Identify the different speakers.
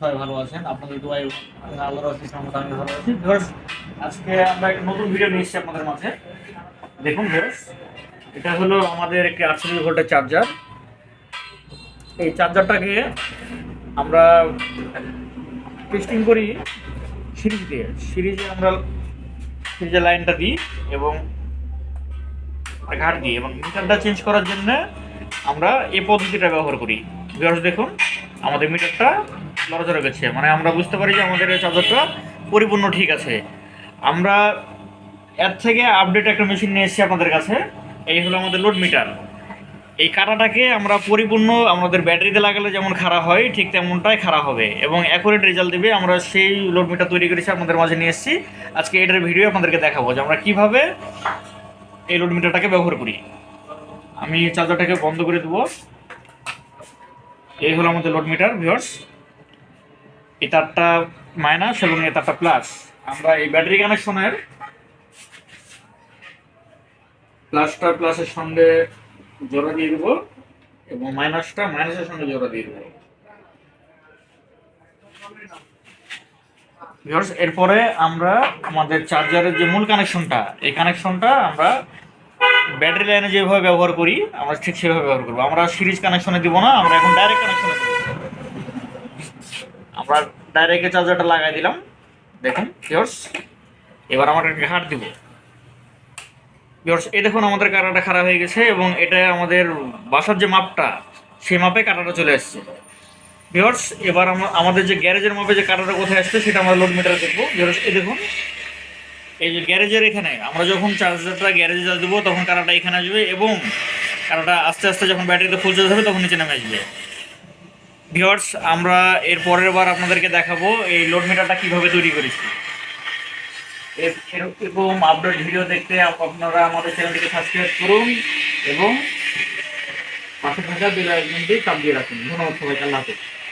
Speaker 1: সবাই ভালো আছেন। আপনাদের দোয়াই আল্লাহর রহমতে আমি ভালো আছি। ভিউয়ার্স, আজকে আমরা একটা নতুন ভিডিও নিয়ে এসেছি আপনাদের মাঝে। দেখুন ভিউয়ার্স, এটা হলো আমাদের একটি আটচল্লিশ ভোল্টের চার্জার এই চার্জারটাকে আমরা টেস্টিং করি সিরিজ দিয়ে। সিরিজে আমরা সিরিজে লাইনটা দিই এবং ঘাট দিই এবং মিটারটা চেঞ্জ করার জন্য আমরা এই পদ্ধতিটা ব্যবহার করি। ভিউয়ার্স, দেখুন, আমাদের মিটারটা লড়াচড়া করছে। মানে আমরা বুঝতে পারি যে আমাদের এই চার্জারটা পরিপূর্ণ ঠিক আছে। আমরা এর থেকে আপডেট একটা মেশিন নিয়ে এসেছি আপনাদের কাছে। এই হলো আমাদের লোড মিটার এই কাটাটাকে আমরা পরিপূর্ণ আমাদের ব্যাটারিতে লাগালে যেমন খারাপ হয়, ঠিক তেমনটাই খারাপ হবে। এবং অ্যাকুরেট রেজাল্ট দেবে আমরা সেই লোড মিটার তৈরি করেছি আপনাদের মাঝে নিয়ে এসেছি। আজকে এটার ভিডিও আপনাদেরকে দেখাবো যে আমরা কীভাবে এই লোড মিটারটাকে ব্যবহার করি। আমি চার্জারটাকে বন্ধ করে দেবো। এই হলো আমাদের লোড মিটার ভিউয়ার্স এই তারটা মাইনাস এবং এই তারটা প্লাস আমরা এই ব্যাটারি কানেকশনের প্লাসটা প্লাসের সঙ্গে জোড়া দিয়ে দেবো এবং মাইনাসটা মাইনাসের সঙ্গে জোড়া দিয়ে দেবো। এরপরে আমরা আমাদের চার্জারের যে মূল কানেকশনটা এই কানেকশনটা আমরা ব্যাটারি লাইনে যেভাবে ব্যবহার করি, আমরা ঠিক সেভাবে ব্যবহার করব। আমরা সিরিজ কানেকশনে দিব না, আমরা এখন ডাইরেক্ট কানেকশনে দেবো। আমরা ডাইরেক্ট চার্জারটা লাগাই দিলাম। দেখুন ভিউয়ার্স এবার আমরা একটা ঘাট দিব। ভিউয়ার্স এই দেখুন আমাদের কাটাটা খারাপ হয়ে গেছে এবং এটা আমাদের বাসার যে মাপটা, সেই মাপে কাটাটা চলে আসছে। ভিউয়ার্স এবার আমাদের যে গ্যারেজের মাপে যে কাটাটা কোথায় আসছে, সেটা আমরা লোড মিটার দেখব। ভিউয়ার্স এই দেখুন, এই যে গ্যারেজের এখানে, আমরা যখন চার্জারটা গ্যারেজে চার্জ দেবো, তখন কাটাটা এখানে আসবে এবং কাটাটা আস্তে আস্তে যখন ব্যাটারিতে ফুল চার্জ হবে, তখন নিচে নেমে আসবে। ভিউয়ার্স, আমরা এর পরের বার আপনাদেরকে দেখাবো এই লোড মিটারটা কীভাবে তৈরি করেছি। এর- এরকম আপডেট ভিডিও দেখতে আপ- আপনারা আমাদের চ্যানেলটিকে সাবস্ক্রাইব করুন এবং পাশে থাকা বেল চাপ দিয়ে রাখুন। ধন্যবাদ সবাইকে, আল্লাহ হাফেজ।